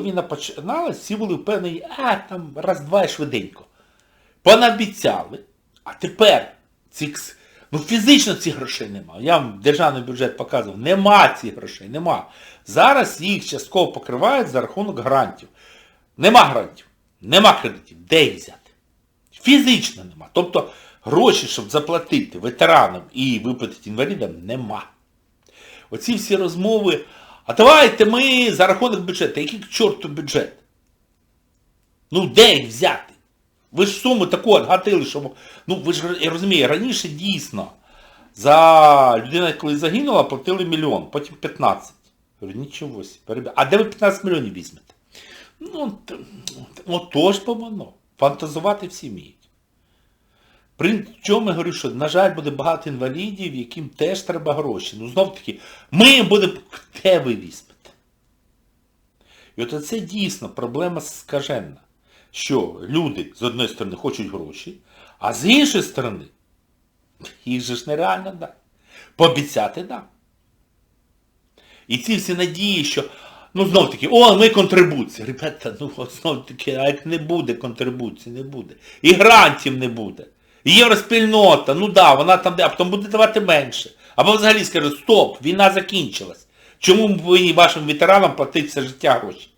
Війна починалась, всі були впевнені, а там раз-два і швиденько. Понабіцяли. А тепер цих, ну фізично цих грошей нема. Я вам державний бюджет показував, нема цих грошей, нема. Зараз їх частково покривають за рахунок грантів. Нема грантів, нема кредитів. Де їх взяти? Фізично нема. Тобто гроші, щоб заплатити ветеранам і виплатити інвалідам, нема. Оці всі розмови, а давайте ми за рахунок бюджету. Який к чорту бюджет? Ну де їх взяти? Ви ж суму таку отгатили, що... Ну ви ж я розумію, раніше дійсно за людину, коли загинула, платили мільйон, потім 15. Я говорю, нічого собі. А де ви 15 мільйонів візьмете? Ну, т- от то ж бо воно. Фантазувати всі вміють. При чому я говорю, що, на жаль, буде багато інвалідів, яким теж треба гроші. Ну, знов таки, ми їм будемо, де ви візьмете? І от це дійсно проблема скаженна, що люди з одної сторони хочуть гроші, а з іншої сторони, їх же ж нереально дати. Пообіцяти да. І ці всі надії, що, ну знов таки, о, ми контрибуція. Ребята, ну знов таки, а як не буде контрибуції, не буде. І грантів не буде. Євроспільнота, ну да, вона там, а потім буде давати менше. Або взагалі скаже, стоп, війна закінчилась. Чому ми повинні вашим ветеранам платити все життя гроші?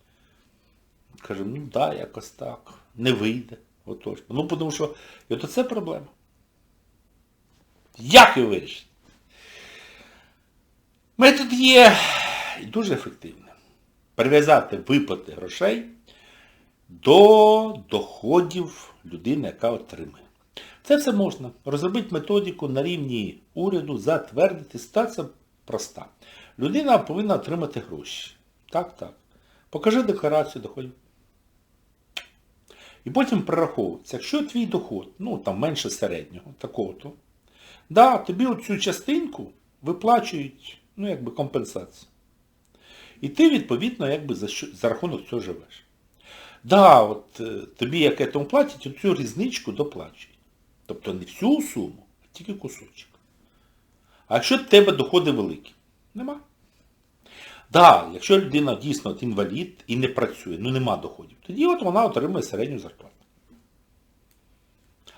Каже, ну да, якось так. Не вийде. Отож. Ну, тому що і от це проблема. Як її вирішити? Метод є дуже ефективним. Прив'язати виплати грошей до доходів людини, яка отримує. Це все можна. Розробити методику на рівні уряду, затвердити. Ситуація проста. Людина повинна отримати гроші. Так, так. Покажи декларацію доходів. І потім прораховується, якщо твій доход, ну там менше середнього, такого-то, да, тобі оцю частинку виплачують, ну, якби компенсацію. І ти, відповідно, якби за, за рахунок цього живеш. Да, от е, тобі як етому платять, оцю різничку доплачують. Тобто не всю суму, а тільки кусочок. А якщо в тебе доходи великі? Нема. Да, якщо людина дійсно от інвалід і не працює, ну нема доходів, тоді от вона отримує середню зарплату.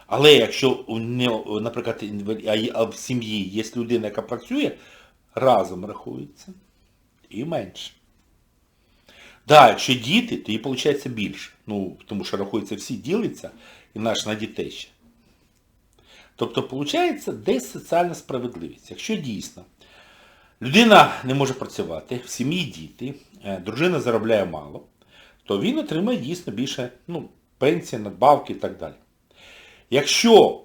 Але якщо наприклад, а в сім'ї є людина, яка працює, разом рахується і менше. Да, якщо діти, то їй виходить більше. Ну, тому що рахується всі ділиться, і наш на дітей ще. Тобто, виходить десь соціальна справедливість. Якщо дійсно людина не може працювати, в сім'ї діти, е, дружина заробляє мало, то він отримає дійсно більше ну, пенсії, надбавки і так далі. Якщо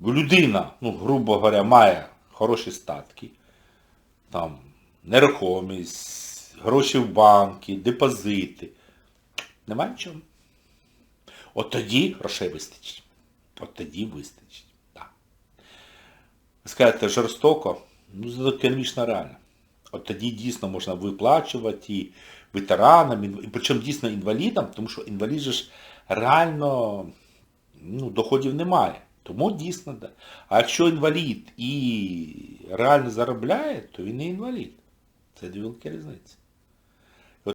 людина, ну, грубо говоря, має хороші статки, там, нерухомість, гроші в банки, депозити, нема нічого. От тоді грошей вистачить. От тоді вистачить. Скажете, жорстоко, ну економічно реально. От тоді дійсно можна виплачувати і ветеранам, і причому дійсно інвалідам, тому що інвалід же ж реально ну, доходів немає. Тому дійсно, да. А якщо інвалід і реально заробляє, то він не інвалід. Це дві великі різниці.